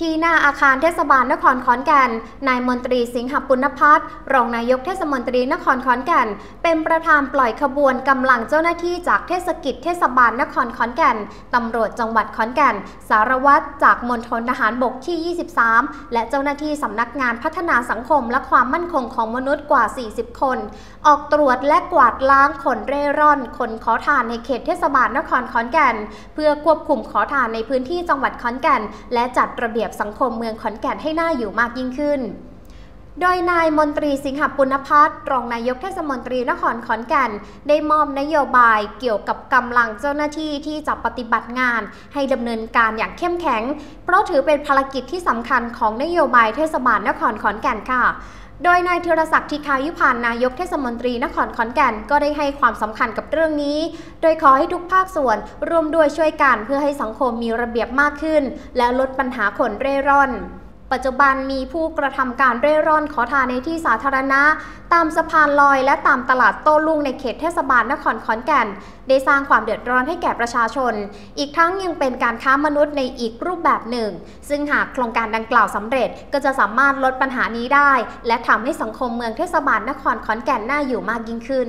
ที่หน้าอาคารเทศบาลนครขอนแก่น นายมนตรีสิงหปุณพัฒน์รองนายกเทศมนตรีนครขอนแก่น เป็นประธานปล่อยขบวนกำลังเจ้าหน้าที่จากเทศกิจเทศบาลนครขอนแก่น ตำรวจจังหวัดขอนแก่น สารวัตรจากมณฑลทหารบกที่ 23 และเจ้าหน้าที่สำนักงานพัฒนาสังคมและความมั่นคงของมนุษย์กว่า 40 คน ออกตรวจและกวาดล้างคนเร่ร่อนคนขอทานในเขตเทศบาลนครขอนแก่น เพื่อควบคุมขอทานในพื้นที่จังหวัดขอนแก่น และจัดระเบียบสังคมเมืองขอนแก่นให้น่าอยู่มากยิ่งขึ้น โดยนายมนตรีสิงหปุณพัฒน์รองนายกเทศมนตรีนครขอนแก่น ได้มอบนโยบายเกี่ยวกับกำลังเจ้าหน้าที่ที่จะปฏิบัติงาน ให้ดำเนินการอย่างเข้มแข็ง เพราะถือเป็นภารกิจที่สำคัญของนโยบายเทศบาลนครขอนแก่นค่ะโดยนายธีรศักดิ์ทิคายุพันธ์นายกเทศมนตรีนครขอนแก่นก็ได้ให้ความสำคัญกับเรื่องนี้ โดยขอให้ทุกภาคส่วนร่วมด้วยช่วยกันเพื่อให้สังคมมีระเบียบมากขึ้น และลดปัญหาคนเร่ร่อน ปัจจุบันมีผู้กระทำการเร่ร่อนขอทานในที่สาธารณะ ตามสะพานลอยและตามตลาดโต้รุ่งในเขตเทศบาลนครขอนแก่น ได้สร้างความเดือดร้อนให้แก่ประชาชน อีกทั้งยังเป็นการค้ามนุษย์ในอีกรูปแบบหนึ่ง ซึ่งหากโครงการดังกล่าวสำเร็จก็จะสามารถลดปัญหานี้ได้ และทำให้สังคมเมืองเทศบาลนครขอนแก่นน่าอยู่มากยิ่งขึ้น